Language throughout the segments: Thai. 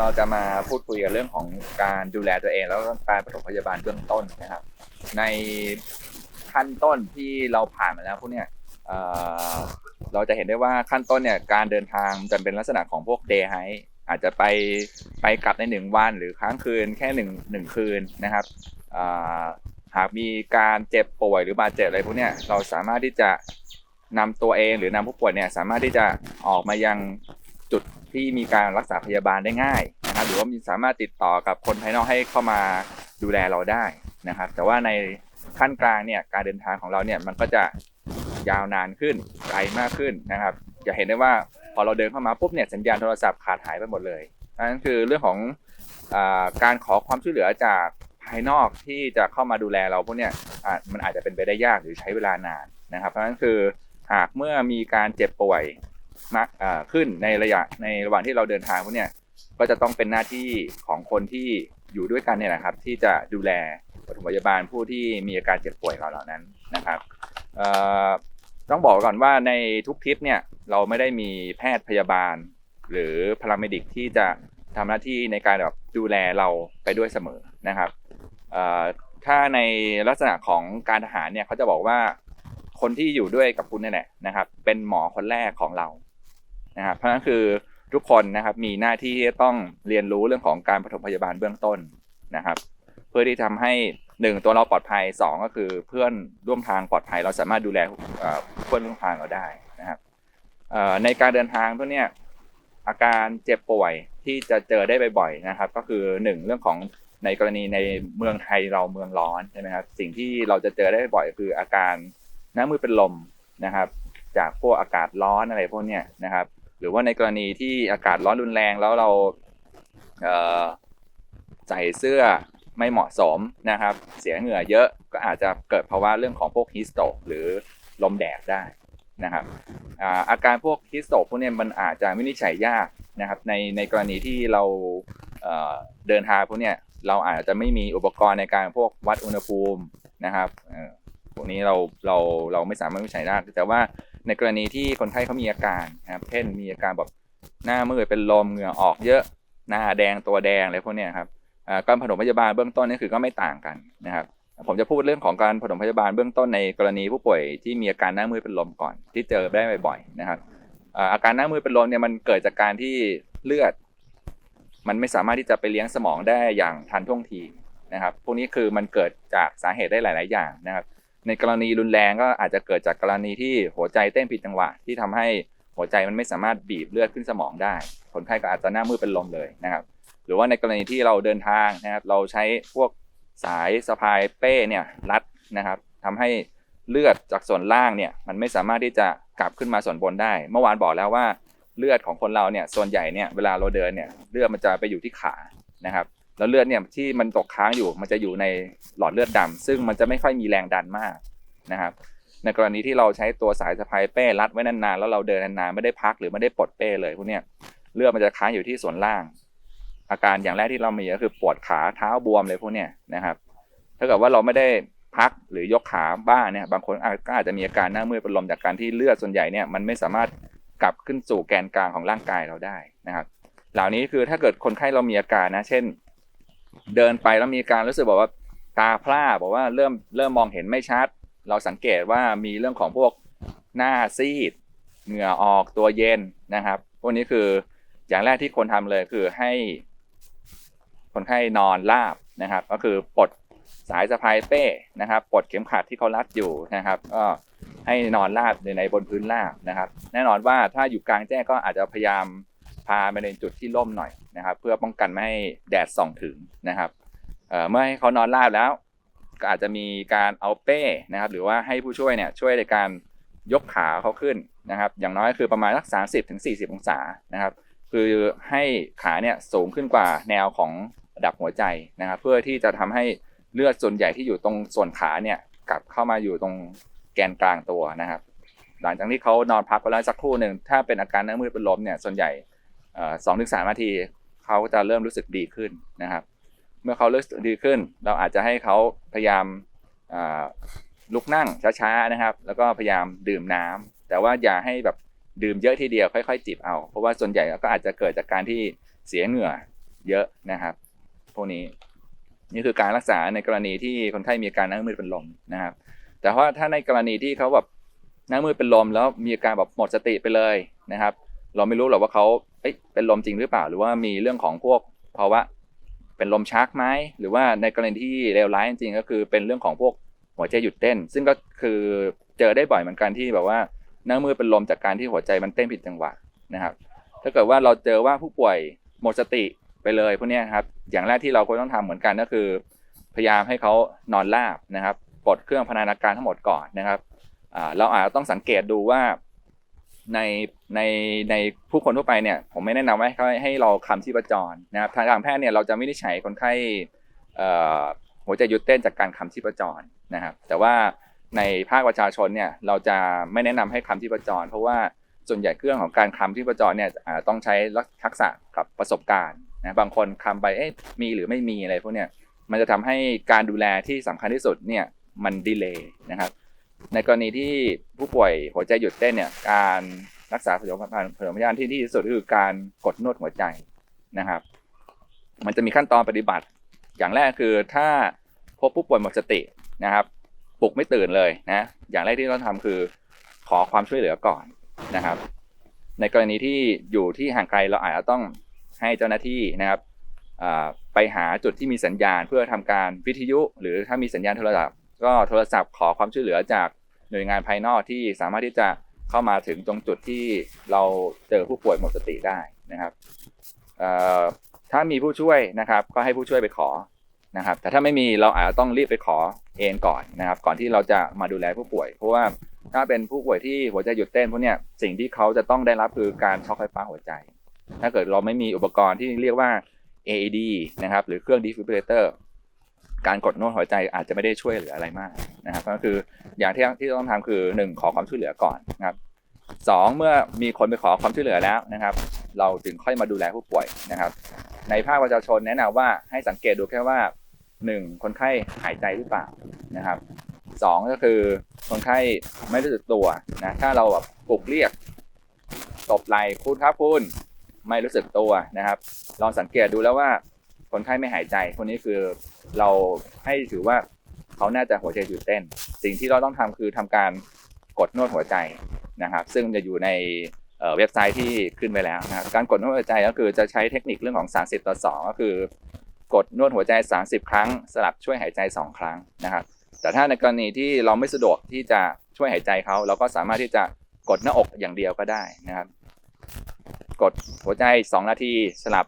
เราจะมาพูดคุยกันเรื่องของการดูแลตัวเอง แล้วก็การปฐมพยาบาลเบื้องต้นนะครับ ในขั้นต้นที่เราผ่านมาแล้วพวกเนี้ยเอ่อเราจะเห็นได้ว่าขั้นต้นเนี่ยการเดินทางจะเป็นลักษณะของพวกเดย์ไฮอาจจะไปไปกลับในหนึ่งวันหรือค้างคืนแค่หนึ่งหนึ่งคืนนะครับหากมีการเจ็บป่วยหรือบาดเจ็บอะไรพวกเนี้ยเราสามารถที่จะนำตัวเองหรือนำผู้ป่วยเนี่ยสามารถที่จะออกมายัง จุดที่มีการรักษาพยาบาลได้ง่ายนะครับหรือว่ามีสามารถติดต่อกับคนภายนอกให้เข้ามาดูแลเราได้นะครับ แต่ว่าในขั้นกลางเนี่ยการเดินทางของเราเนี่ยมันก็จะยาวนานขึ้นไกลมากขึ้นนะครับ จะเห็นได้ว่าพอเราเดินเข้ามาปุ๊บเนี่ยสัญญาณโทรศัพท์ขาดหายไปหมดเลยนั่นคือเรื่องของอการขอความช่วยเหลือจากภายนอกที่จะเข้ามาดูแลเราพวกเนี้ยมันอาจจะเป็นไปได้ยากหรือใช้เวลานานนะครับ เพราะฉะนั้นคือหากเมื่อมีการเจ็บป่วย มากขึ้นในระยะในระหว่างที่เราเดินทางพวกเนี้ยก็จะต้องเป็นหน้าที่ของคนที่อยู่ด้วยกันเนี่ยนะครับ ที่จะดูแลปฐมพยาบาลผู้ที่มีอาการเจ็บป่วยเหล่านั้นนะครับต้องบอกก่อนว่าในทุกทริปเนี่ยเราไม่ได้มีแพทย์พยาบาล หรือพาราเมดิกที่จะทำหน้าที่ในการแบบดูแลเราไปด้วยเสมอนะครับถ้าในลักษณะของการทหารเนี่ยเขาจะบอกว่าคนที่อยู่ด้วยกับคุณนี่แหละนะครับ เป็นหมอคนแรกของเรา นะครับเพราะนั้นคือทุกคนนะครับมีหน้าที่ที่จะต้องเรียนรู้เรื่องของการปฐมพยาบาลเบื้องต้นนะครับ เพื่อที่ทำให้หนึ่งตัวเราปลอดภัยสองก็คือเพื่อนร่วมทางปลอดภัยเราสามารถดูแลเพื่อนร่วมทางเราได้นะครับในการเดินทางพวกเนี้ยอาการเจ็บป่วยที่จะเจอได้บ่อยๆนะครับ ก็คือหนึ่งเรื่องของในกรณีในเมืองไทยเราเมืองร้อนใช่ไหมครับสิ่งที่เราจะเจอได้บ่อยคืออาการหน้ามือเป็นลมนะครับ จากพวกอากาศร้อนอะไรพวกเนี้ยนะครับ รือว่าในกรณีที่อากาศร้อนรุนแรงแล้วเราเใส่เสื้อไม่เหมาะสมนะครับ เสียเหงื่อเยอะก็อาจจะเกิดภาวะเรื่องของพวกฮิสโตกหรือลมแดดได้นะครับอาอาการพวกฮิสโตกพวกนี้มันอาจจะวินิจฉัยยากนะครับในในกรณีที่เราเเดินทางพวกนี้เราอาจจะไม่มีอุปกรณ์ในการพวกวัดอุณหภูมินะครับพวกนี้เราเราเราไม่สามารถวินิจฉัยได้แต่ว่า ในกรณีที่คนไข้เขามีอาการนะครับเช่นมีอาการแบบหน้ามืดเป็นลมเหงื่อออกเยอะหน้าแดงตัวแดงอะไรพวกนี้ครับอ่าการผสมพยาบาลเบื้องต้นนี่คือก็ไม่ต่างกันนะครับผมจะพูดเรื่องของการผสมพยาบาลเบื้องต้นในกรณีผู้ป่วยที่มีอาการหน้ามืดเป็นลมก่อน ที่เจอได้บ่อยๆนะครับอาอาการหน้ามืดเป็นลมเนี่ยมันเกิดจากการที่เลือด มันไม่สามารถที่จะไปเลี้ยงสมองได้อย่างทันท่วงทีนะครับ พวกนี้คือมันเกิดจากสาเหตุได้หลาย ๆ อย่างนะครับ ในกรณีรุนแรงก็อาจจะเกิดจากกรณีที่หัวใจเต้นผิดจังหวะ ที่ทำให้หัวใจมันไม่สามารถบีบเลือดขึ้นสมองได้ คนไข้ก็อาจจะหน้ามืดเป็นลมเลยนะครับ หรือว่าในกรณีที่เราเดินทางนะครับเราใช้พวกสายสะพายเป้เนี่ยรัดนะครับทำให้เลือดจากส่วนล่างเนี่ยมันไม่สามารถที่จะกลับขึ้นมาส่วนบนได้ เมื่อวานบอกแล้วว่าเลือดของคนเราเนี่ยส่วนใหญ่เนี่ยเวลาเราเดินเนี่ยเลือดมันจะไปอยู่ที่ขานะครับ แล้วเลือดเนี่ยที่มันตกค้างอยู่มันจะอยู่ในหลอดเลือดดำซึ่งมันจะไม่ค่อยมีแรงดันมากนะครับ ในกรณีที่เราใช้ตัวสายสะพายเป้รัดไว้นานๆแล้วเราเดินนานๆไม่ได้พักหรือไม่ได้ปลดเป้เลยพวกเนี้ยเลือดมันจะค้างอยู่ที่ส่วนล่าง อาการอย่างแรกที่เรามีก็คือปวดขาเท้าบวมเลยพวกเนี้ยนะครับถ้าเกิดว่าเราไม่ได้พักหรือยกขาบ้างเนี่ยบางคนก็อาจจะมีอาการหน้ามืดเป็นลมจากการที่เลือดส่วนใหญ่เนี่ยมันไม่สามารถกลับขึ้นสู่แกนกลางของร่างกายเราได้นะครับ เหล่านี้คือถ้าเกิดคนไข้เรามีอาการนะ เช่น เดินไปแล้วมีการรู้สึกบอกว่าตาพร่าบอกว่าเริ่มเริ่มมองเห็นไม่ชัด เราสังเกตว่ามีเรื่องของพวกหน้าซีด เหงื่อออกตัวเย็นนะครับ พวกนี้คืออย่างแรกที่ควรทำเลยคือให้ คนไข้นอนราบนะครับ ก็คือปลดสายสะพายเป้นะครับปลดเข็มขัดที่เขารัดอยู่นะครับ ก็ให้นอนราบในในบนพื้นราบนะครับ แน่นอนว่าถ้าอยู่กลางแจ้งก็อาจจะพยายามพาไปในจุดที่ร่มหน่อย นะครับเพื่อป้องกันไม่ให้แดดส่องถึงนะครับเเมื่อให้เขานอนราบแล้ว ก็อาจจะมีการเอาเป้นะครับ หรือว่าให้ผู้ช่วยเนี่ยช่วยในการยกขาเขาขึ้นนะครับ อย่างน้อยคือประมาณสัก 30ถึง40 องศานะครับ คือให้ขาเนี่ยสูงขึ้นกว่าแนวของระดับหัวใจนะครับ เพื่อที่จะทำให้เลือดส่วนใหญ่ที่อยู่ตรงส่วนขาเนี่ยกลับเข้ามาอยู่ตรงแกนกลางตัวนะครับ หลังจากที่เขานอนพักไปแล้วสักครู่หนึ่งถ้าเป็นอาการหน้ามืดเป็นลมเนี่ยส่วนใหญ่สองถึงสามนาที เขาจะเริ่มรู้สึกดีขึ้นนะครับ เมื่อเขารู้สึกดีขึ้น เราอาจจะให้เขาพยายามลุกนั่งช้าๆนะครับ แล้วก็พยายามดื่มน้ำแต่ว่าอย่าให้แบบดื่มเยอะทีเดียวค่อย ๆ จิบเอา เพราะว่าส่วนใหญ่ก็อาจจะเกิดจากการที่เสียเหงื่อเยอะนะครับพวกนี้นี่คือการรักษาในกรณีที่คนไข้มีอาการหน้ามืดเป็นลมนะครับ แต่ว่าถ้าในกรณีที่เขาแบบหน้ามืดเป็นลมแล้วมีอาการแบบหมดสติไปเลยนะครับ เราไม่รู้หรอกว่าเขา เอ้ยเป็นลมจริงหรือเปล่า หรือว่ามีเรื่องของพวกภาวะเป็นลมชักไหมหรือว่าในกรณีที่เลวร้ายจริงๆก็คือเป็นเรื่องของพวกหัวใจหยุดเต้น ซึ่งก็คือเจอได้บ่อยเหมือนกันที่แบบว่าหน้ามืดเป็นลมจากการที่หัวใจมันเต้นผิดจังหวะนะครับ ถ้าเกิดว่าเราเจอว่าผู้ป่วยหมดสติไปเลยพวกนี้ครับอย่างแรกที่เราควรต้องทำเหมือนกันก็คือ พยายามให้เขานอนราบนะครับปลดเครื่องพนานาการทั้งหมดก่อนนะครับเราอาจจะต้องสังเกตดูว่า ในในในผู้คนทั่วไปเนี่ยผมไม่แนะนำว่าให้เขาให้เราคำชีพจรนะครับทางการแพทย์เนี่ยเราจะไม่ได้ใช้คนไข้หัวใจหยุดเต้นจากการคำชีพจรนะครับแต่ว่าในภาคประชาชนเนี่ยเราจะไม่แนะนำให้คำชีพจร เพราะว่าส่วนใหญ่เครื่องของการคำชีพจรเนี่ยต้องใช้ทักษะกับประสบการณ์นะบางคนคำไปเอ๊ะมีหรือไม่มีอะไรพวกเนี้ยมันจะทำให้การดูแลที่สำคัญที่สุดเนี่ยมันดีเลย์นะครับ ในกรณีที่ผู้ป่วยหัวใจหยุดเต้นเนี่ยการรักษาผสมพันธ์ผสมพยานที่ดีที่สุดคือการกดนวดหัวใจนะครับ มันจะมีขั้นตอนปฏิบัติ อย่างแรกคือถ้าพบผู้ป่วยหมดสตินะครับปลุกไม่ตื่นเลยนะ อย่างแรกที่ต้องทำคือขอความช่วยเหลือก่อนนะครับ ในกรณีที่อยู่ที่ห่างไกลเราอาจจะต้องให้เจ้าหน้าที่นะครับไปหาจุดที่มีสัญญาณเพื่อทำการวิทยุ หรือถ้ามีสัญญาณโทรศัพท์ ก็โทรศัพท์ขอความช่วยเหลือจากหน่วยงานภายนอกที่สามารถที่จะเข้ามาถึงตรงจุดที่เราเจอผู้ป่วยหมดสติได้นะครับถ้ามีผู้ช่วยนะครับ ก็ให้ผู้ช่วยไปขอนะครับ แต่ถ้าไม่มีเราอาจจะต้องรีบไปขอเองก่อนนะครับ ก่อนที่เราจะมาดูแลผู้ป่วย เพราะว่าถ้าเป็นผู้ป่วยที่หัวใจหยุดเต้นพวกเนี้ยสิ่งที่เขาจะต้องได้รับคือการช็อคไฟฟ้าหัวใจ ถ้าเกิดเราไม่มีอุปกรณ์ที่เรียกว่า AED นะครับ หรือเครื่อง defibrillator การกดนวดหัวใจอาจจะไม่ได้ช่วยเหลืออะไรมากนะครับก็คืออย่างที่ที่ต้องทำคือ 1 ขอความช่วยเหลือก่อนนะครับสองเมื่อมีคนไปขอความช่วยเหลือแล้วนะครับ เราจึงค่อยมาดูแลผู้ป่วยนะครับ ในภาคประชาชนแนะนำว่าให้สังเกตดูแค่ว่า 1 คนไข้หายใจหรือเปล่านะครับสองก็คือคนไข้ไม่รู้สึกตัวนะถ้าเราแบบปลุกเรียกตบไหล่คุณครับคุณไม่รู้สึกตัวนะครับ ลองสังเกตดูแล้วว่า คนไข้ไม่หายใจคนนี้คือเราให้ถือว่าเขาน่าจะหัวใจหยุดเต้น สิ่งที่เราต้องทำคือทำการกดนวดหัวใจนะครับ ซึ่งจะอยู่ในเอ่อเว็บไซต์ที่ขึ้นไปแล้วนะครับการกดนวดหัวใจก็คือจะใช้เทคนิคเรื่องของ 30 ต่อ 2 ก็คือ กดนวดหัวใจ 30 ครั้ง สลับช่วยหายใจ 2 ครั้งนะครับ แต่ถ้าในกรณีที่เราไม่สะดวกที่จะช่วยหายใจเขาเราก็สามารถที่จะกดหน้าอกอย่างเดียวก็ได้นะครับ กดหัวใจ 2 นาทีสลับ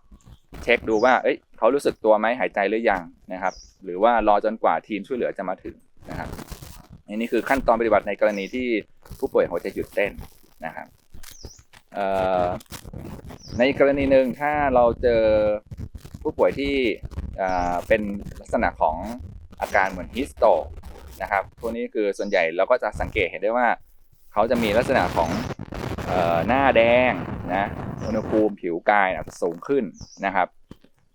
เช็คดูว่าเอ้ยเขารู้สึกตัวไหมหายใจหรือยังนะครับ หรือว่ารอจนกว่าทีมช่วยเหลือจะมาถึงนะครับอันนี้คือขั้นตอนปฏิบัติในกรณีที่ผู้ป่วยหัวใจหยุดเต้นนะครับในกรณีหนึ่งถ้าเราเจอผู้ป่วยที่เป็นลักษณะของอาการเหมือนฮิสโตนะครับพวกนี้คือส่วนใหญ่เราก็จะสังเกตเห็นได้ว่า เขาจะมีลักษณะของออหน้าแดงนะ อุณหภูมิผิวกายอาจจะสูงขึ้นนะครับ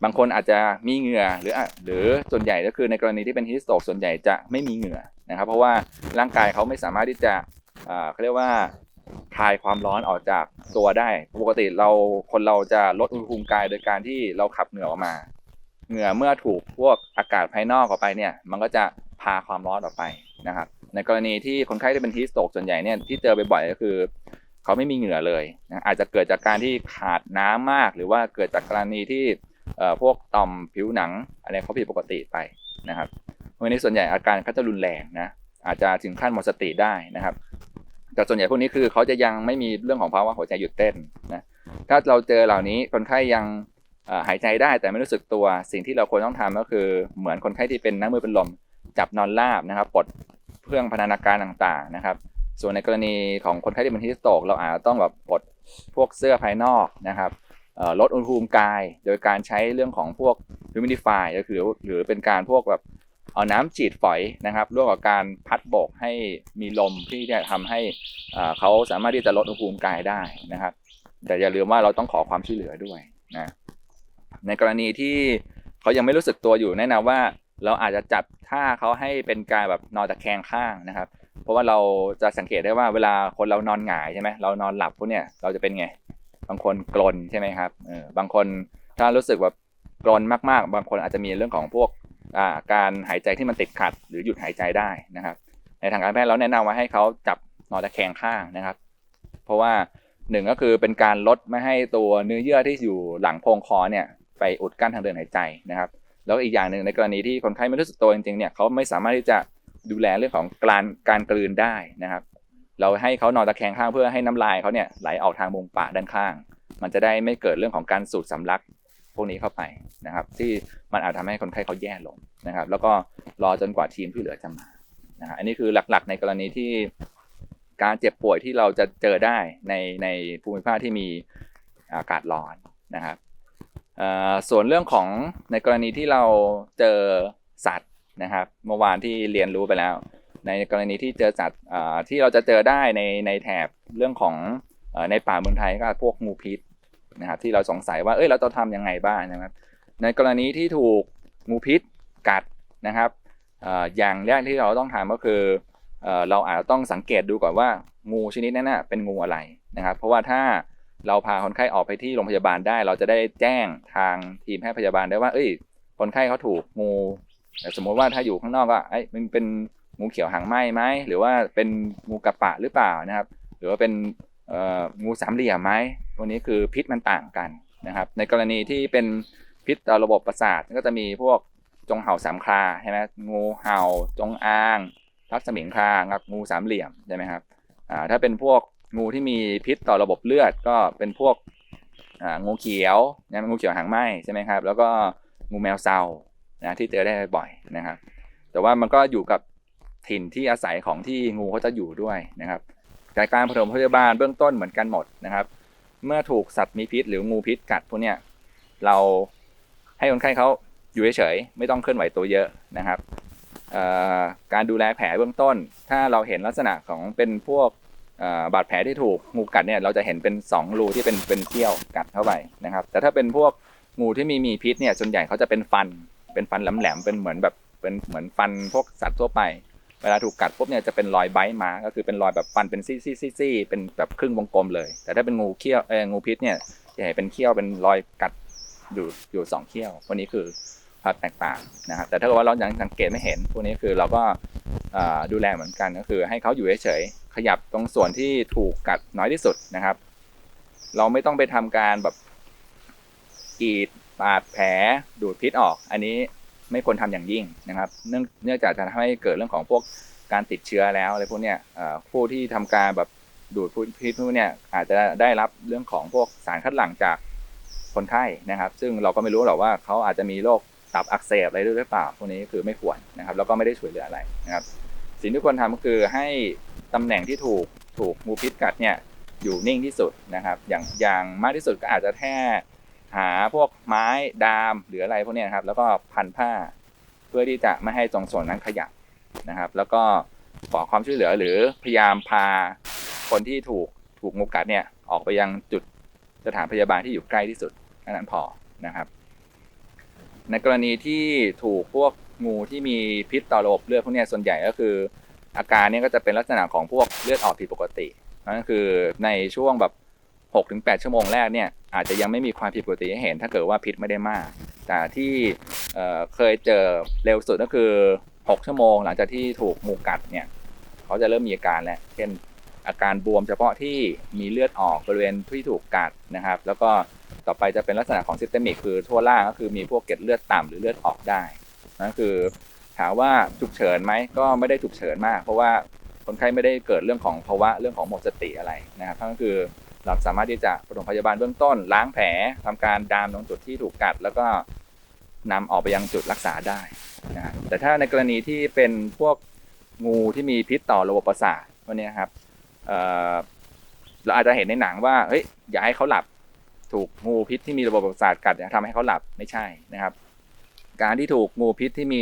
บางคนอาจจะมีเหงื่อหรือหรือส่วนใหญ่ก็คือในกรณีที่เป็นฮิสโตกส่วนใหญ่จะไม่มีเหงื่อนะครับ เพราะว่าร่างกายเขาไม่สามารถที่จะเขาเรียกว่าคลายความร้อนออกจากตัวได้ ปกติเราคนเราจะลดอุณหภูมิกายโดยการที่เราขับเหงื่อออกมา เหงื่อเมื่อถูกพวกอากาศภายนอกออกไปเนี่ย มันก็จะพาความร้อนออกไปนะครับ ในกรณีที่คนไข้ที่เป็นฮีสโตกส่วนใหญ่เนี่ยที่เจอบ่อยๆก็คือ เขาไม่มีเหงื่อเลยนะอาจจะเกิดจากการที่ขาดน้ำมาก หรือว่าเกิดจากกรณีที่พวกต่อมผิวหนังอะไรเขาผิดปกติไปนะครับวันนี้ส่วนใหญ่อาการเขาจะรุนแรงนะอาจจะถึงขั้นหมดสติได้นะครับ แต่ส่วนใหญ่พวกนี้คือเขาจะยังไม่มีเรื่องของภาวะหัวใจหยุดเต้นนะถ้าเราเจอเหล่านี้คนไข้ยังหายใจได้แต่ไม่รู้สึกตัวสิ่งที่เราควรต้องทำก็คือเหมือนคนไข้ที่เป็นน้ำมือเป็นลมจับนอนราบนะครับปลดเครื่องพันธนาการต่างๆนะครับ ส่วนในกรณีของคนไข้ที่เป็นฮิสโตกเราอาจจะต้องแบบปลดพวกเสื้อภายนอกนะครับลดอุณหภูมิกาย โดยการใช้เรื่องของพวก humidify ก็คือหรือเป็นการพวกแบบเอาน้ำฉีดฝอยนะครับร่วมกับการพัดโบกให้มีลมที่จะทำให้เขาสามารถที่จะลดอุณหภูมิกายได้นะครับ แต่อย่าลืมว่าเราต้องขอความช่วยเหลือด้วยนะในกรณีที่เขายังไม่รู้สึกตัวอยู่แนะนำว่าเราอาจจะจับท่าเขาให้เป็นการแบบนอนตะแคงข้างนะครับ เพราะว่าเราจะสังเกตได้ว่าเวลาคนเรานอนหงายใช่ไหมเรานอนหลับพวกเนี่ยเราจะเป็นไง บางคนกลนใช่ไหมครับเออบางคนถ้ารู้สึกแบบกรนมากๆ บางคนอาจจะมีเรื่องของพวกอ่าการหายใจที่มันติดขัด หรือหยุดหายใจได้นะครับ ในทางการแพทย์เราแนะนำว่าให้เขาจับนอนตะแคงข้างนะครับ เพราะว่าหนึ่งก็คือเป็นการลดไม่ให้ตัวเนื้อเยื่อที่อยู่หลังโพรงคอเนี่ยไปอุดกั้นทางเดินหายใจนะครับ แล้วอีกอย่างหนึ่งในกรณีที่คนไข้ไม่รู้สึกตัวจริงๆเนี่ยเขาไม่สามารถที่จะ ดูแลเรื่องของการการกลืนได้นะครับ เราให้เขานอนตะแคงข้างเพื่อให้น้ำลายเขาเนี่ยไหลออกทางมุมปากด้านข้าง มันจะได้ไม่เกิดเรื่องของการสูดสำลักพวกนี้เข้าไปนะครับ ที่มันอาจทำให้คนไข้เขาแย่ลงนะครับ แล้วก็รอจนกว่าทีมที่เหลือจะมานะฮะอันนี้คือหลักๆ ในกรณีที่การเจ็บป่วยที่เราจะเจอได้ในในภูมิภาคที่มีอากาศร้อนนะครับส่วนเรื่องของในกรณีที่เราเจอสัตว์ นะครับ เมื่อวานที่เรียนรู้ไปแล้ว ในกรณีที่เจอสัตว์ที่เราจะเจอได้ในในแถบเรื่องของอในป่าเมืองไทยก็พวกงูพิษนะครับที่เราสงสัยว่าเอ้ยเราจะทำยังไงบ้างนะครับ ในกรณีที่ถูกงูพิษกัดนะครับอออย่างแรกที่เราต้องทำก็คือเราอาจจะต้องสังเกตดูก่อนว่างูชนิดนั้นนะเป็นงูอะไรนะครับ เพราะว่าถ้าเราพาคนไข้ออกไปที่โรงพยาบาลได้ เราจะได้แจ้งทางทีมแพทย์พยาบาลได้ว่า เอ้ย คนไข้เขาถูกงู แต่สมมติว่าถ้าอยู่ข้างนอกก็ไอ้มันเป็นงูเขียวหางไหมไหมหรือว่าเป็นงูกระปะหรือเปล่านะครับ หรือว่าเป็นงูสามเหลี่ยมไหมพวกนี้คือพิษมันต่างกันนะครับ ในกรณีที่เป็นพิษต่อระบบประสาทก็จะมีพวกจงเห่าสามคราใช่ไหมงูเห่าจงอางทักสมิงครากับงูสามเหลี่ยมใช่ไหมครับถ้าเป็นพวกงูที่มีพิษต่อระบบเลือดก็เป็นพวกงูเขียวนะงูเขียวหางไหมใช่ไหมครับ แล้วก็งูแมวเซา นะที่เจอได้บ่อยนะครับ แต่ว่ามันก็อยู่กับถิ่นที่อาศัยของที่งูเขาจะอยู่ด้วยนะครับการการผสมพยาบาลเบื้องต้นเหมือนกันหมดนะครับ เมื่อถูกสัตว์มีพิษ หรืองูพิษกัดพวกเนี้ยเราให้คนไข้เขาอยู่เฉยๆไม่ต้องเคลื่อนไหวตัวเยอะนะครับการดูแลแผลเบื้องต้น ถ้าเราเห็นลักษณะของเป็นพวกบาดแผลที่ถูกงูกัดเนี่ยเราจะเห็นเป็นสองรูที่เป็นเป็นเขี้ยวกัดเข้าไปนะครับ แต่ถ้าเป็นพวกงูที่มีมีพิษเนี่ยส่วนใหญ่เขาจะเป็นฟัน เป็นฟันแหลมๆเป็นเหมือนแบบเป็นเหมือนฟันพวกสัตว์ทั่วไป เวลาถูกกัดปุ๊บเนี่ยจะเป็นรอยไบต์มา ก็คือเป็นรอยแบบฟันเป็นซี่ซี่ซี่ซี่เป็นแบบครึ่งวงกลมเลย แต่ถ้าเป็นงูเขี้ยวเอองูพิษเนี่ยจะเห็นเป็นเขี้ยวเป็นรอยกัดอยู่อยู่สองเขี้ยวพวกนี้คือภาพแตกต่างนะครับแต่ถ้าเกิดว่าเรายังสังเกตไม่เห็นพวกนี้คือเราก็ดูแลเหมือนกันก็คือให้เขาอยู่เฉยๆขยับตรงส่วนที่ถูกกัดน้อยที่สุดนะครับ เราไม่ต้องไปทำการแบบกรีด ปาดแผลดูดพิษออก อันนี้ไม่ควรทำอย่างยิ่งนะครับ เนื่องเนื่องจากจะทำให้เกิดเรื่องของพวกการติดเชื้อแล้วอะไรพวกเนี้ยผู้ที่ทำการแบบดูดพิษพวกเนี้ยอาจจะได้รับเรื่องของพวกสารคัดหลั่งจากคนไข้นะครับ ซึ่งเราก็ไม่รู้หรอกว่าเขาอาจจะมีโรคตับอักเสบอะไรด้วยหรือเปล่าพวกนี้คือไม่ควรนะครับ แล้วก็ไม่ได้ช่วยเหลืออะไรนะครับ สิ่งที่ควรทำก็คือให้ตำแหน่งที่ถูกถูกงูพิษกัดเนี่ยอยู่นิ่งที่สุดนะครับ อย่างอย่างมากที่สุดก็อาจจะแค่ หาพวกไม้ดามหรืออะไรพวกนี้นะครับ แล้วก็พันผ้าเพื่อที่จะไม่ให้ตรงส่วนนั้นขยับนะครับ แล้วก็ขอความช่วยเหลือหรือพยายามพาคนที่ถูกถูกงูกัดเนี่ยออกไปยังจุดสถานพยาบาลที่อยู่ใกล้ที่สุดแค่นั้นพอนะครับ ในกรณีที่ถูกพวกงูที่มีพิษต่อระบบเลือดพวกนี้ส่วนใหญ่ก็คือ อาการเนี้ก็จะเป็นลักษณะของพวกเลือดออกผิดปกตินั่นก็คือในช่วงแบบ 6-8ถึงชั่วโมงแรกเนี่ยอาจจะยังไม่มีความผิดปกติให้เห็น ถ้าเกิดว่าพิษไม่ได้มาก แต่ที่เเคยเจอเร็วสุดก็คือ 6 ชั่วโมง หลังจากที่ถูกงูกัดเนี่ยเขาจะเริ่มมีอาการแล้วเช่นอาการบวมเฉพาะที่มีเลือดออกบริเวณที่ถูกกัดนะครับ แล้วก็ต่อไปจะเป็นลักษณะของซิสเตมิกคือทั่วล่างก็คือมีพวกเกล็ดเลือดต่ำหรือเลือดออกได้นั่นคือถามว่าฉุกเฉินไหมก็ไม่ได้ฉุกเฉินมาก เพราะว่าคนไข้ไม่ได้เกิดเรื่องของภาวะเรื่องของหมดสติอะไรนะครับก็คือ เราสามารถที่จะปฐมพยาบาลเบื้องต้น ล้างแผลทำการดามตรงจุดที่ถูกกัด แล้วก็นำออกไปยังจุดรักษาได้นะแต่ถ้าในกรณีที่เป็นพวกงูที่มีพิษต่อระบบประสาทพวกนี้ครับเเราอาจจะเห็นในหนังว่าเฮ้ยอย่าให้เขาหลับถูกงูพิษที่มีระบบประสาทกัดทำให้เขาหลับไม่ใช่นะครับ การที่ถูกงูพิษที่มี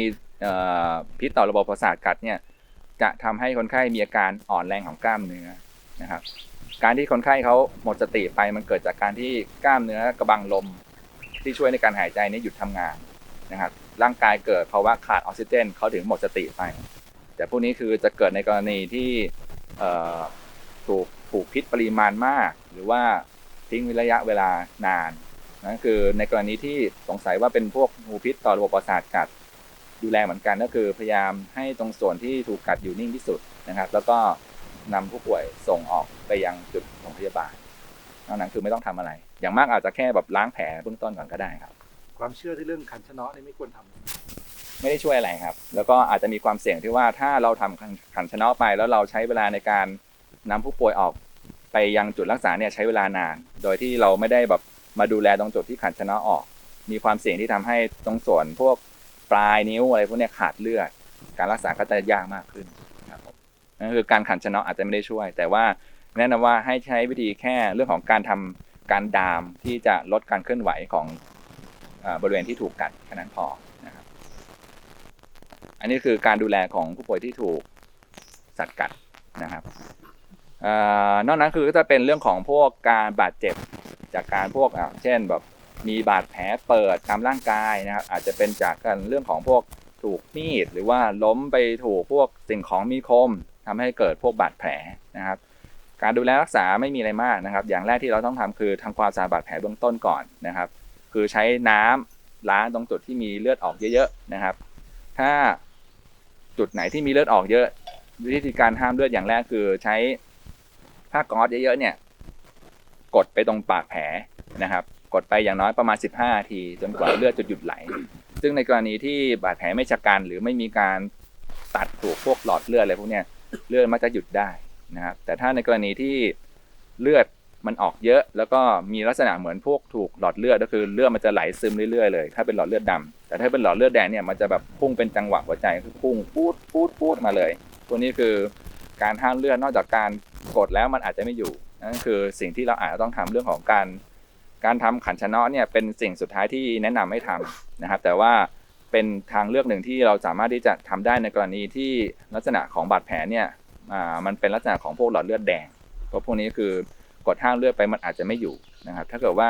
พิษต่อระบบประสาทกัดเนี่ยจะทำให้คนไข้มีอาการอ่อนแรงของกล้ามเนื้อนะครับ การที่คนไข้เขาหมดสติไปมันเกิดจากการที่กล้ามเนื้อกระบังลม ที่ช่วยในการหายใจนี้หยุดทำงานนะครับร่างกายเกิดภาวะขาดออกซิเจนเขาถึงหมดสติไป แต่พวกนี้คือจะเกิดในกรณีที่ถูกถูกพิษปริมาณมาก หรือว่าทิ้งระยะเวลานานนั่นคือในกรณีที่สงสัยว่าเป็นพวกงูพิษต่อระบบประสาทกัดดูแลเหมือนกันก็คือพยายามให้ตรงส่วนที่ถูกกัดอยู่นิ่งที่สุดนะครับ แล้วก็ นำผู้ป่วยส่งออกไปยังจุดโรงพยาบาลนอกนั้นคือไม่ต้องทำอะไร อย่างมากอาจจะแค่แบบล้างแผลเบื้องต้นก่อนก็ได้ครับ ความเชื่อที่เรื่องขันชะเนาะนี่ไม่ควรทำไม่ได้ช่วยอะไรครับ แล้วก็อาจจะมีความเสี่ยงที่ว่าถ้าเราทำขันชะเนาะไป แล้วเราใช้เวลาในการนำผู้ป่วยออกไปยังจุดรักษาเนี่ยใช้เวลานาน โดยที่เราไม่ได้แบบมาดูแลตรงจุดที่ขันชะเนาะออก มีความเสี่ยงที่ทำให้ตรงส่วนพวกปลายนิ้วอะไรพวกเนี้ยขาดเลือด การรักษาก็จะยากมากขึ้นครับผม นั่นคือการขันชนะอาจจะไม่ได้ช่วย แต่ว่าแนะนำว่าให้ใช้วิธีแค่เรื่องของการทำการดามที่จะลดการเคลื่อนไหวของอบริเวณที่ถูกกัดแค่นั้นพอนะครับ อันนี้คือการดูแลของผู้ป่วยที่ถูกสัตว์กัดนะครับอนอกนั้นคือก็จะเป็นเรื่องของพวกการบาดเจ็บจากการพวกเช่นแบบมีบาดแผลเปิดตามร่างกายนะครับ อาจจะเป็นจากการเรื่องของพวกถูกมีดหรือว่าล้มไปถูกพวกสิ่งของมีคม ทำให้เกิดพวกบาดแผลนะครับ การดูแลรักษาไม่มีอะไรมากนะครับ อย่างแรกที่เราต้องทำคือทำความสะอาดบาดแผลเบื้องต้นก่อนนะครับ คือใช้น้ำล้างตรงจุดที่มีเลือดออกเยอะๆนะครับ ถ้าจุดไหนที่มีเลือดออกเยอะ วิธีการห้ามเลือดอย่างแรกคือใช้ผ้าก๊อซเยอะๆเนี่ย กดไปตรงปากแผลนะครับ กดไปอย่างน้อยประมาณ 15 นาที จนกว่าเลือดจะหยุดไหล ซึ่งในกรณีที่บาดแผลไม่ชะกันหรือไม่มีการตัดถูกพวกหลอดเลือดอะไรพวกเนี้ย เลือดมักจะหยุดได้นะครับแต่ถ้าในกรณีที่เลือดมันออกเยอะ แล้วก็มีลักษณะเหมือนพวกถูกหลอดเลือดก็คือเลือดมันจะไหลซึมเรื่อยๆเลย ถ้าเป็นหลอดเลือดดำแต่ถ้าเป็นหลอดเลือดแดงเนี่ยมันจะแบบพุ่งเป็นจังหวะหัวใจคือพุ่งปูดปูดปูดมาเลยตัวนี้คือการห้ามเลือดนอกจากการกดแล้วมันอาจจะไม่อยู่นั่นคือสิ่งที่เราอาจจะต้องทำเรื่องของการ การทำขันชะเนาะเนี่ยเป็นสิ่งสุดท้ายที่แนะนำให้ทำนะครับ แต่ว่า เป็นทางเลือกหนึ่งที่เราสามารถที่จะทำได้ในกรณีที่ลักษณะของบาดแผลเนี่ยมันเป็นลักษณะของพวกหลอดเลือดแดงเพราะพวกนี้คือกดห้ามเลือดไปมันอาจจะไม่อยู่นะครับ ถ้าเกิดว่า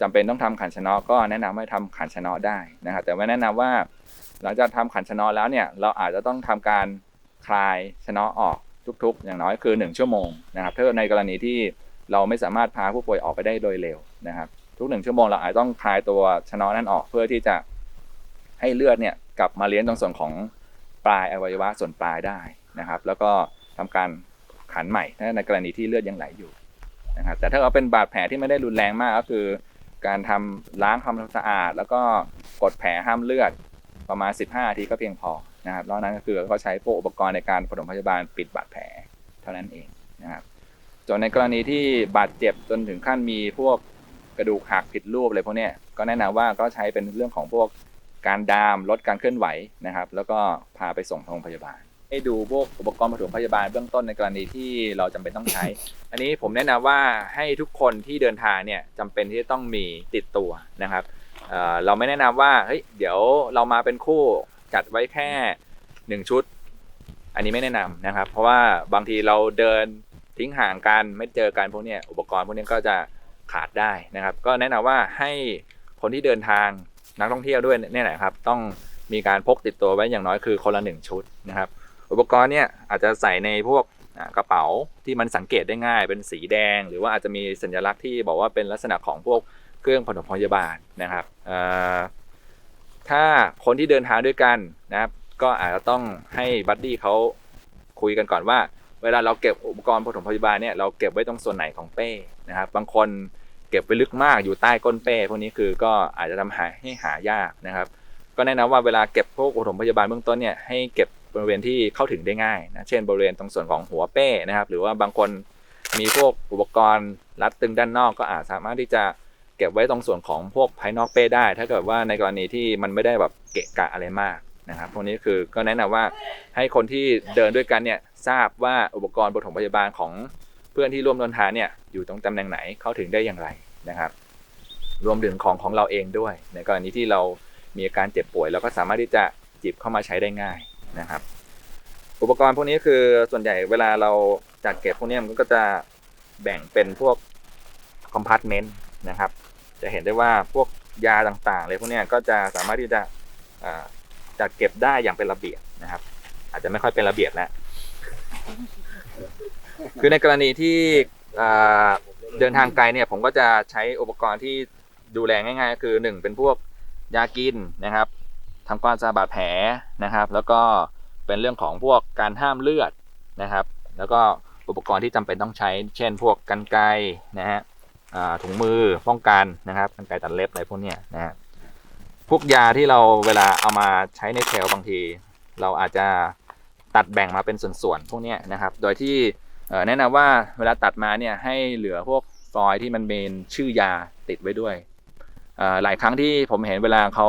จำเป็นต้องทำขันชนะก็แนะนำให้ทำขันชนะได้นะครับ แต่ว่าแนะนำว่า หลังจากทำขันชนะแล้วเนี่ยเราอาจจะต้องทำการคลายชนะออกทุกๆ อย่างน้อยคือ 1 ชั่วโมงนะครับ ถ้าในกรณีที่เราไม่สามารถพาผู้ป่วยออกไปได้โดยเร็วนะครับ ทุกหนึ่งชั่วโมงเราอาจจะต้องคลายตัวชนะนั้นออกเพื่อที่จะ ให้เลือดเนี่ยกลับมาเลี้ยงตรงส่วนของปลายอวัยวะส่วนปลายได้นะครับ แล้วก็ทำการขันใหม่ในกรณีที่เลือดยังไหลอยู่นะครับแต่ถ้าเราเป็นบาดแผลที่ไม่ได้รุนแรงมากก็คือ การทำล้างทำความสะอาด แล้วก็กดแผลห้ามเลือดประมาณ 15นาทีก็เพียงพอนะครับนอกนั้นก็คือก็ใช้พวกอุปกรณ์ในการปฐมพยาบาลปิดบาดแผลเท่านั้นเองนะครับส่วนในกรณีที่บาดเจ็บจนถึงขั้นมีพวกกระดูกหักผิดรูปอะไรพวกนี้ก็แนะนำว่าก็ใช้เป็นเรื่องของพวก การดามลดการเคลื่อนไหวนะครับ แล้วก็พาไปส่งโรงพยาบาล ให้ดูพวกอุปกรณ์ปฐมพยาบาลเบื้องต้นในกรณีที่เราจำเป็นต้องใช้ อันนี้ผมแนะนำว่าให้ทุกคนที่เดินทางเนี่ยจำเป็นที่จะต้องมีติดตัวนะครับเเราไม่แนะนำว่าเฮ้ยเดี๋ยวเรามาเป็นคู่จัดไว้แค่หนึ่งชุด อันนี้ไม่แนะนำนะครับ เพราะว่าบางทีเราเดินทิ้งห่างกันไม่เจอกันพวกเนี้ยอุปกรณ์พวกนี้ก็จะขาดได้นะครับ ก็แนะนำว่าให้คนที่เดินทาง นักท่องเที่ยวด้วยเนี่ยนะครับ ต้องมีการพกติดตัวไว้อย่างน้อยคือคนละหนึ่งชุดนะครับ อุปกรณ์เนี่ยอาจจะใส่ในพวกกระเป๋าที่มันสังเกตได้ง่าย เป็นสีแดง หรือว่าอาจจะมีสัญลักษณ์ที่บอกว่าเป็นลักษณะของพวกเครื่องปฐมพยาบาลนะครับถ้าคนที่เดินทางด้วยกันนะครับ ก็อาจจะต้องให้บัดดี้เขาคุยกันก่อนว่า เวลาเราเก็บอุปกรณ์ปฐมพยาบาลเนี่ยเราเก็บไว้ตรงส่วนไหนของเป้นะครับ บางคน เก็บไปลึกมากอยู่ใต้ก้นเป้ พวกนี้คือก็อาจจะทำหาให้หายากนะครับ ก็แนะนำว่าเวลาเก็บพวกปฐมพยาบาลเบื้องต้นเนี่ยให้เก็บบริเวณที่เข้าถึงได้ง่ายนะเช่น บริเวณตรงส่วนของหัวเป้นะครับ หรือว่าบางคนมีพวกอุปกรณ์รัดตึงด้านนอกก็อาจสามารถที่จะเก็บไว้ตรงส่วนของพวกภายนอกเป้ได้ ถ้าเกิดว่าในกรณีที่มันไม่ได้แบบเกะกะอะไรมากนะครับพวกนี้คือก็แนะนำว่าให้คนที่เดินด้วยกันเนี่ยทราบว่าอุปกรณ์ปฐมพยาบาลของ พื่อนที่ร่วมเดินทางเนี่ยอยู่ตรงตำแหน่งไหนเข้าถึงได้อย่างไรนะครับ รวมถึงของของเราเองด้วย ในกรณีที่เรามีอาการเจ็บป่วยเราก็สามารถที่จะจิบเข้ามาใช้ได้ง่ายนะครับ อุปกรณ์พวกนี้คือส่วนใหญ่เวลาเราจัดเก็บพวกนี้มันก็จะแบ่งเป็นพวกคอมพาร์ตเมนต์นะครับ จะเห็นได้ว่าพวกยาต่างๆเลยพวกนี้ก็จะสามารถที่จะจัดเก็บได้อย่างเป็นระเบียบนะครับ อาจจะไม่ค่อยเป็นระเบียบแล้ว คือในกรณีที่อ่าเดินทางไกลเนี่ยผมก็จะใช้อุปกรณ์ที่ดูแลง่ายๆก็คือหนึ่งเป็นพวกยากินนะครับทำความสะอาดบาดแผลนะครับ แล้วก็เป็นเรื่องของพวกการห้ามเลือดนะครับ แล้วก็อุปกรณ์ที่จำเป็นต้องใช้ เช่น พวกกันไกนะฮะถุงมือป้องกันนะครับกันไกตัดเล็บอะไรพวกเนี้ยนะฮะพวกยาที่เราเวลาเอามาใช้ในเทลบางที เราอาจจะตัดแบ่งมาเป็นส่วนๆพวกเนี้ยนะครับ โดยที่ แนะนำว่าเวลาตัดมาเนี่ยให้เหลือพวกฟอยล์ที่มันเป็นชื่อยาติดไว้ด้วย หลายครั้งที่ผมเห็นเวลาเขา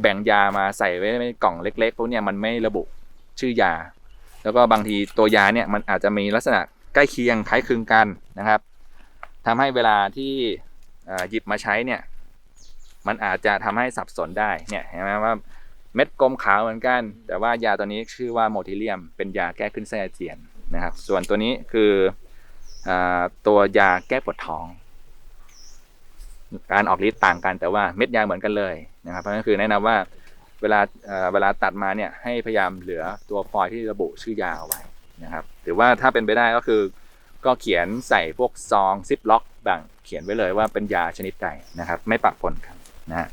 แบ่งยามาใส่ไว้ในกล่องเล็กๆพวกเนี้ยมันไม่ระบุชื่อยา แล้วก็บางทีตัวยาเนี่ยมันอาจจะมีลักษณะใกล้เคียงคล้ายคลึงกันนะครับทำให้เวลาที่หยิบมาใช้เนี่ยมันอาจจะทำให้สับสนได้เนี่ยเห็นไหมว่าเม็ดกลมขาวเหมือนกัน แต่ว่ายาตัวนี้ชื่อว่าโมทิเลียม เป็นยาแก้ขึ้นไส้อาเจียน นะครับ ส่วนตัวนี้คืออตัวยาแก้ปวดท้อง การออกฤทธิ์ต่างกันแต่ว่าเม็ดยาเหมือนกันเลยนะครับ เพราะฉะนั้นคือแนะนำว่าเวลาเวลาตัดมาเนี่ยให้พยายามเหลือตัวฟอยล์ที่ระบุชื่อยาเอาไว้นะครับหรือว่าถ้าเป็นไปได้ก็คือ ก็เขียนใส่พวกซองซิปล็อกแบ่งเขียนไว้เลยว่าเป็นยาชนิดใดนะครับ ไม่ปะปนกันนะฮะ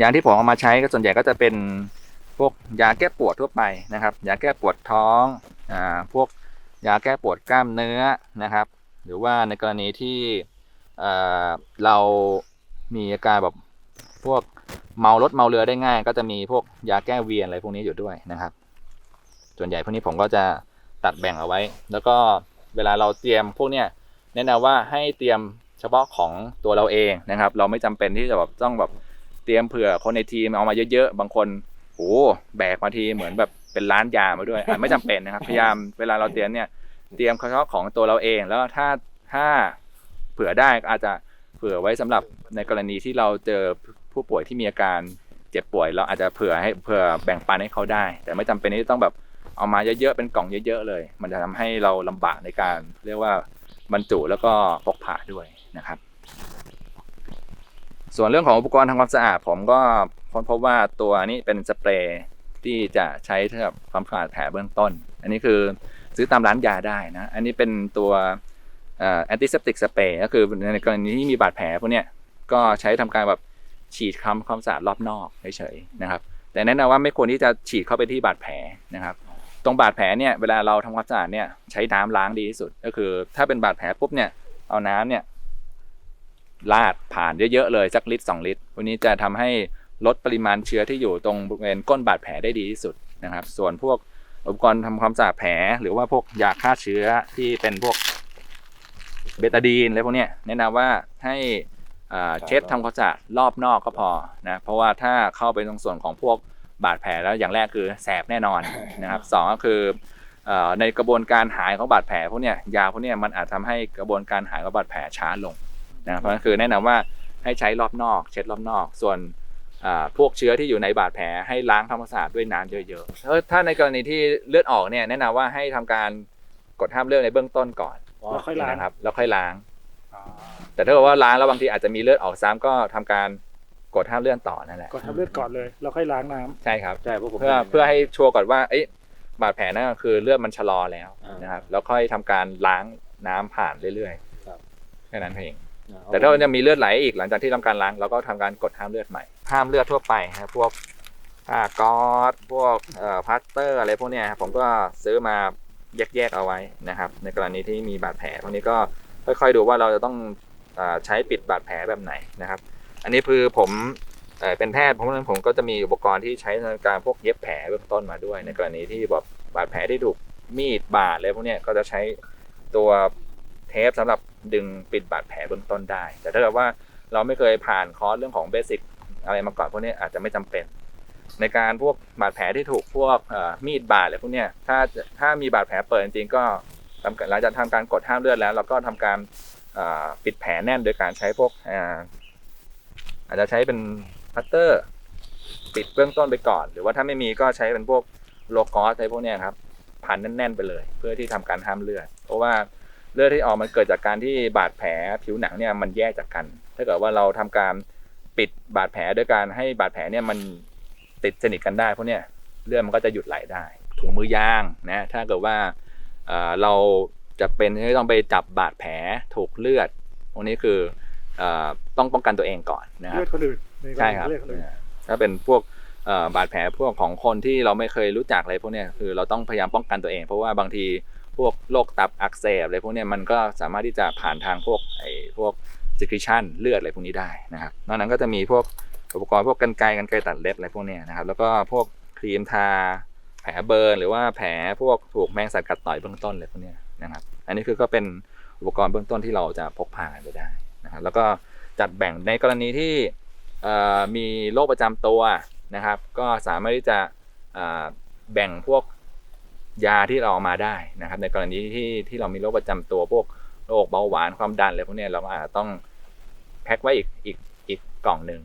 ยาที่ผมเอามาใช้ก็ส่วนใหญ่ก็จะเป็นพวกยาแก้ปวดทั่วไปนะครับ ยาแก้ปวดท้อง พวกยาแก้ปวดกล้ามเนื้อนะครับ หรือว่าในกรณีที่เรามีอาการแบบพวกเมารถเมาเรือได้ง่าย ก็จะมีพวกยาแก้เวียนอะไรพวกนี้อยู่ด้วยนะครับ ส่วนใหญ่พวกนี้ผมก็จะตัดแบ่งเอาไว้ แล้วก็เวลาเราเตรียมพวกเนี้ยแนะนำว่าให้เตรียมเฉพาะของตัวเราเองนะครับ เราไม่จำเป็นที่จะแบบต้องแบบเตรียมเผื่อคนในทีมเอามาเยอะๆ บางคนโอ้แบกมาทีเหมือนแบบ เป็นร้านยามาด้วยอะไม่จำเป็นนะครับ พยายามเวลาเราเตรียมเนี่ยเตรียมเฉพาะของตัวเราเอง แล้วถ้าถ้าเผื่อได้ก็อาจจะเผื่อไว้สำหรับในกรณีที่เราเจอผู้ป่วยที่มีอาการเจ็บป่วย เราอาจจะเผื่อให้เผื่อแบ่งปันให้เขาได้ แต่ไม่จำเป็นที่ต้องแบบเอามาเยอะๆเป็นกล่องเยอะ ๆ เลย มันจะทำให้เราลำบากในการเรียกว่าบรรจุแล้วก็พกพาด้วยนะครับ ส่วนเรื่องของอุปกรณ์ทำความสะอาดผมก็ค้นพบว่าตัวนี้เป็นสเปรย์ ที่จะใช้สำหรับความสะอาดแผลเบื้องต้น อันนี้คือซื้อตามร้านยาได้นะ อันนี้เป็นตัวแอนติเซปติกสเปรย์ก็คือในกรณีที่มีบาดแผลพวกเนี้ยก็ใช้ทำการแบบฉีดทำความสะอาดรอบนอกเฉยๆนะครับ แต่แนะนำว่าไม่ควรที่จะฉีดเข้าไปที่บาดแผลนะครับ ตรงบาดแผลเนี่ยเวลาเราทำความสะอาดเนี่ยใช้น้ำล้างดีที่สุด ก็คือ ถ้าเป็นบาดแผลปุ๊บเนี่ยเอาน้ำเนี่ยลาดผ่านเยอะๆเลยสักลิตรสองลิตรวันนี้จะทำให้ ลดปริมาณเชื้อที่อยู่ตรงบริเวณก้นบาดแผลได้ดีที่สุดนะครับ ส่วนพวกอุปกรณ์ทำความสะอาดแผล หรือว่าพวกยาฆ่าเชื้อที่เป็นพวกเบตาดีนอะไรพวกนี้แนะนำว่าให้เช็ดทำความสะอาดรอบนอกก็พอนะเพราะว่าถ้าเข้าไปตรงส่วนของพวกบาดแผลแล้วอย่างแรกคือแสบแน่นอนนะครับสองก็คือในกระบวนการหายของบาดแผลพวกนี้ยาพวกนี้มันอาจทำให้กระบวนการหายของบาดแผลช้าลงนะเพราะฉะนั้นคือแนะนำว่าให้ใช้รอบนอก เช็ดรอบนอก ส่วน พวกเชื้อที่อยู่ในบาดแผลให้ล้างทำความสะอาดด้วยน้ำเยอะๆถ้าถ้าในกรณีที่เลือดออกเนี่ยแนะนำว่าให้ทำการกดห้ามเลือดในเบื้องต้นก่อนแล้วค่อยล้างนะครับแล้วค่อยล้างอ๋อแต่ถ้าเกิดว่าล้างแล้วบางทีอาจจะมีเลือดออกซ้ำก็ทำการกดห้ามเลือดต่อนั่นแหละกดทำเลือดก่อนเลยแล้วค่อยล้างน้ำใช่ครับใช่พวกผมเพื่อเพื่อให้ชัวร์ก่อนว่าเอ๊ะบาดแผลนั่นก็คือเลือดมันชะลอแล้วอ่านนะครับแล้วค่อยทำการล้างน้ำผ่านเรื่อยครับๆแค่นั้นเองอ่ แต่ถ้าจะมีเลือดไหลอีกหลังจากที่ทำการล้างเราก็ทำการกดห้ามเลือดใหม่ ห้ามเลือดทั่วไปนะครับพวกผ้าก๊อซพวกเอ่อพลาสเตอร์อะไรพวกเนี้ยครับผมก็ซื้อมาแยกๆเอาไว้นะครับ ในกรณีที่มีบาดแผลพวกนี้ก็ค่อยๆดูว่าเราจะต้องเอ่อใช้ปิดบาดแผลแบบไหนนะครับ อันนี้คือผมเอ่อเป็นแพทย์เพราะฉะนั้นผมก็จะมีอุปกรณ์ที่ใช้ในการพวกเย็บแผลเบื้องต้นมาด้วย ในกรณีที่แบบบาดแผลที่ถูกมีดบาดอะไรพวกเนี้ยก็จะใช้ตัวเทปสำหรับ ดึงปิดบาดแผลเบื้องต้นได้ แต่ถ้าเกิดว่าเราไม่เคยผ่านคอร์สเรื่องของเบสิกอะไรมาก่อนพวกนี้อาจจะไม่จำเป็น ในการพวกบาดแผลที่ถูกพวกมีดบาดอะไรพวกนี้ถ้าถ้ามีบาดแผลเปิดจริงๆก็หลังจากทำการกดห้ามเลือดแล้วเราก็ทำการปิดแผลแน่นโดยการใช้พวกเอ่อาจจะใช้เป็นพัตเตอร์ ปิดเบื้องต้นไปก่อน หรือว่าถ้าไม่มีก็ใช้เป็นพวกโลกอสอะไรพวกนี้ครับพันแน่นๆไปเลย เพื่อที่ทำการห้ามเลือด เพราะว่า เลือดที่ออกมันเกิดจากการที่บาดแผลผิวหนังเนี่ยมันแยกจากกัน ถ้าเกิดว่าเราทำการปิดบาดแผลด้วยการให้บาดแผลเนี่ยมันติดสนิทกันได้พวกเนี้ยเลือดมันก็จะหยุดไหลได้ ถุงมือยางนะถ้าเกิดว่าเอ่อเราจะเป็นที่ต้องไปจับบาดแผลถูกเลือดพวกนี้คือเอ่อต้องป้องกันตัวเองก่อนนะครัเลืบอดคนอื่นในกรใช่ณีครับเลือดคนอื่นถ้าเป็นพวกเอ่อบาดแผลพวกของคนที่เราไม่เคยรู้จักอะไรพวกเนี้ยคือเราต้องพยายามป้องกันตัวเอง เพราะว่าบางที พวกโรคตับอักเสบอะไรพวกนี้มันก็สามารถที่จะผ่านทางพวกไอ้พวก secretion เลือดอะไรพวกนี้ได้นะครับ นอกนั้นก็จะมีพวกอุปกรณ์พวกกันไกรกันไกรตัดเล็บอะไรพวกนี้นะครับ แล้วก็พวกครีมทาแผลเบิร์นหรือว่าแผลพวกถูกแมงสัตว์กัดต่อยเบื้องต้นอะไรพวกนี้นะครับ อันนี้คือก็เป็นอุปกรณ์เบื้องต้นที่เราจะพกพาไปได้นะครับ แล้วก็จัดแบ่งในกรณีที่มีโรคประจำตัวนะครับ ก็สามารถที่จะแบ่งพวก ยาที่เราเอามาได้นะครับ ในกรณีที่ที่เรามีโรคประจำตัวพวกโรคเบาหวานความดันอะไรพวกนี้เราอาจจะต้องแพ็คไว้อีกอีกอีกกล่องหนึ่ง